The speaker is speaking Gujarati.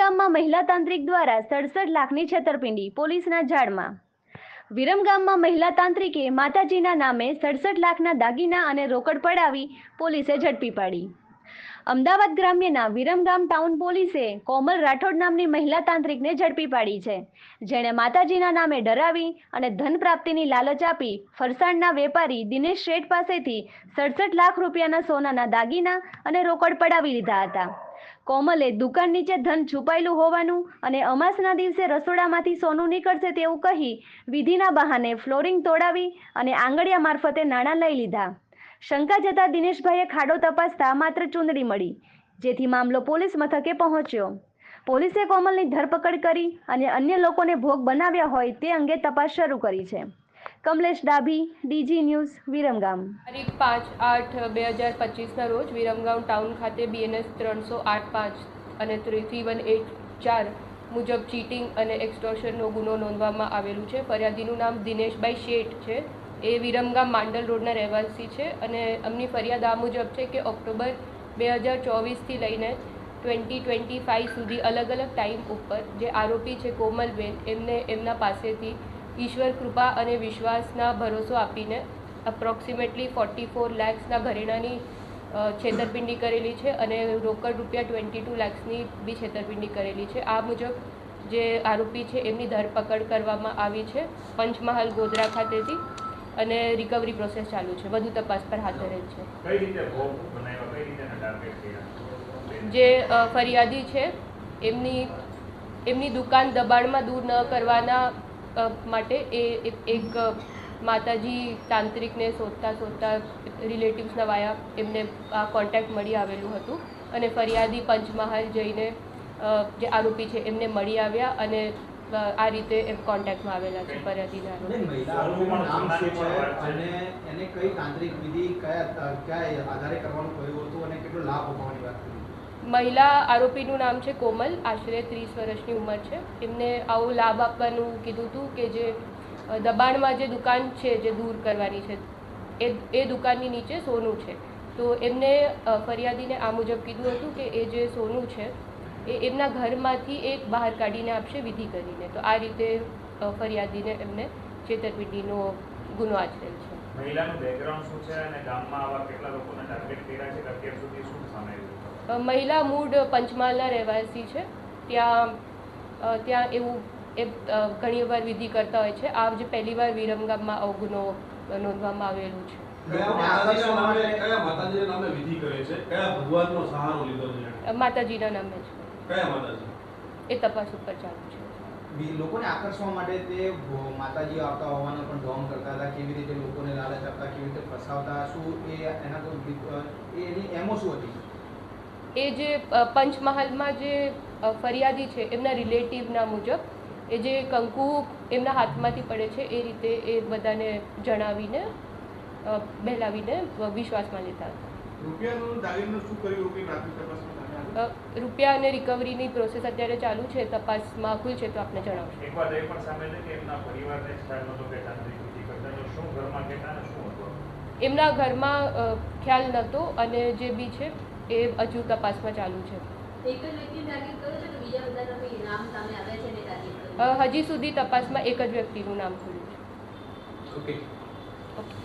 ગામમાં મહિલા તાંત્રિક દ્વારા સડસઠ લાખની છેતરપિંડી પોલીસના જાળમાં વિરમગામમાં મહિલા તાંત્રિકે માતાજીના નામે સડસઠ લાખના દાગીના અને રોકડ પડાવી પોલીસે ઝડપી પાડી. અમદાવાદ ગ્રામ્યના વિરમગામ ટાઉન પોલીસે કોમલ રાઠોડ નામની મહિલા તાંત્રિકને ઝડપી પાડી છે. જેણે માતાજીના નામે ડરાવી અને ધન પ્રાપ્તિની લાલચ આપી ફરસાણના વેપારી દિનેશ શેઠ પાસેથી સડસઠ લાખ રૂપિયાના સોનાના દાગીના અને રોકડ પડાવી લીધા હતા. કોમલે દુકાન નીચે ધન છુપાયેલું હોવાનું અને અમાસના દિવસે રસોડામાંથી સોનું નીકળશે તેવું કહી વિધિના બહાને ફ્લોરિંગ તોડાવી અને આંગળિયા મારફતે નાણાં લઈ લીધા. શંકા જતા દિનેશભાઈએ ખાડો તપાસતા માત્ર ચૂંદડી મળી, જેથી મામલો પોલીસ મથકે પહોંચ્યો. પોલીસે કોમલની ધરપકડ કરી અને અન્ય લોકોને ભોગ બનાવ્યા હોય તે અંગે તપાસ શરૂ કરી છે. Kamlesh Dabhi, DG news, Viramgam. તારીખ પાંચ આઠ બે હજાર પચીસના રોજ વિરમગામ ટાઉન ખાતે બીએનએસ ત્રણસો આઠ પાંચ અને થ્રી વન એટ ચાર મુજબ ચીટિંગ અને એક્સટોર્શનનો ગુનો નોંધવામાં આવેલું છે. ફરિયાદીનું નામ દિનેશભાઈ શેઠ છે. એ વિરમગામ માંડલ રોડના રહેવાસી છે અને એમની ફરિયાદ આ મુજબ છે કે ઓક્ટોબર બે હજાર ચોવીસથી લઈને ટ્વેન્ટી ટ્વેન્ટી ફાઇવ સુધી અલગ અલગ ટાઈમ ઉપર જે આરોપી છે કોમલબેન, એમને એમના પાસેથી ઈશ્વર કૃપા અને વિશ્વાસના ભરોસો આપીને અપ્રોક્સિમેટલી ફોર્ટી ફોર લેક્સના ઘરેણાની છેતરપિંડી કરેલી છે અને રોકડ રૂપિયા ટ્વેન્ટી ટુ લેક્સની બી છેતરપિંડી કરેલી છે. આ મુજબ જે આરોપી છે એમની ધરપકડ કરવામાં આવી છે પંચમહાલ ગોધરા ખાતેથી અને રિકવરી પ્રોસેસ ચાલુ છે. વધુ તપાસ પર હાથ ધરેલ છે. જે ફરિયાદી છે એમની એમની દુકાન દબાણમાં દૂર ન કરવાના માટે એ એક- માતાજી તાંત્રિકને શોધતા શોધતા રિલેટિવ્સના વાયા એમને આ કોન્ટેક્ટ મળી આવેલું હતું અને ફરિયાદી પંચમહાલ જઈને જે આરોપી છે એમને મળી આવ્યા અને આ રીતે એ કોન્ટેક્ટમાં આવેલા છે ફરિયાદીના આધારે કરવાનું કહ્યું હતું અને કેટલો લાભ અપાવવાની મહિલા આરોપીનું નામ છે કોમલ. આશરે ત્રીસ વર્ષની ઉંમર છે. એમને આવો લાભ આપવાનું કીધું હતું કે જે દબાણમાં જે દુકાન છે જે દૂર કરવાની છે, એ એ દુકાનની નીચે સોનું છે. તો એમને ફરિયાદીને આ મુજબ કીધું હતું કે એ જે સોનું છે, એ એમના ઘરમાંથી એક બહાર કાઢીને આપશે વિધિ કરીને. તો આ રીતે ફરિયાદીને એમને છેતરપિંડીનો ગુનો આચરેલ છે. મહિલાનું બેકગ્રાઉન્ડ શું છે અને ગામમાં આવા કેટલા લોકોને ટાર્ગેટ કર્યા છે અત્યાર સુધી શું મહિલા મૂળ પંચમહાલના રહેવાસી છે. ત્યાં ત્યાં એવું એ ઘણી વાર વિધિ કરતા હોય છે. આ જે પહેલી વાર વિરમગામમાં અવગુનો નોંધવામાં આવેલું છે. માતાજીના નામે કયા માતાજીના નામે વિધિ કરે છે? કયા ભગવાનનો સહારો લીધો છે? એણે? અ, માતાજીના નામે છે. કયા માતાજી? એ તપાસ ઉપર ચાલુ છે. લોકોને આકર્ષવા માટે તે માતાજી આવતા હોવાનો પણ ઢોંગ કરતા હતા. કેવી રીતે લોકોને લાલચ આપતા કેવી રીતે ફસાવતા શું એ એના તો એની એમો શું હતી? એ જે પંચમહાલમાં જે ફરિયાદી છે એમના રિલેટિવના મુજબ એ જે કંકુ એમના હાથમાંથી પડે છે એ રીતે એ બધાને જણાવીને બહેલાવીને વિશ્વાસમાં લેતા હતા. રૂપિયા અને રિકવરીની પ્રોસેસ અત્યારે ચાલુ છે તપાસમાં ખુલશે તો આપને જણાવશું. એક વાત એ પણ સામે છે કે એમના પરિવારને કરતા તો શું ઘરમાં કેટલા શું હતું? એમના ઘરમાં ખ્યાલ નહોતો અને જે બી છે એ હજુ તપાસમાં ચાલુ છે. હજી સુધી તપાસમાં એક જ વ્યક્તિનું નામ ખુલ્યું છે. Okay okay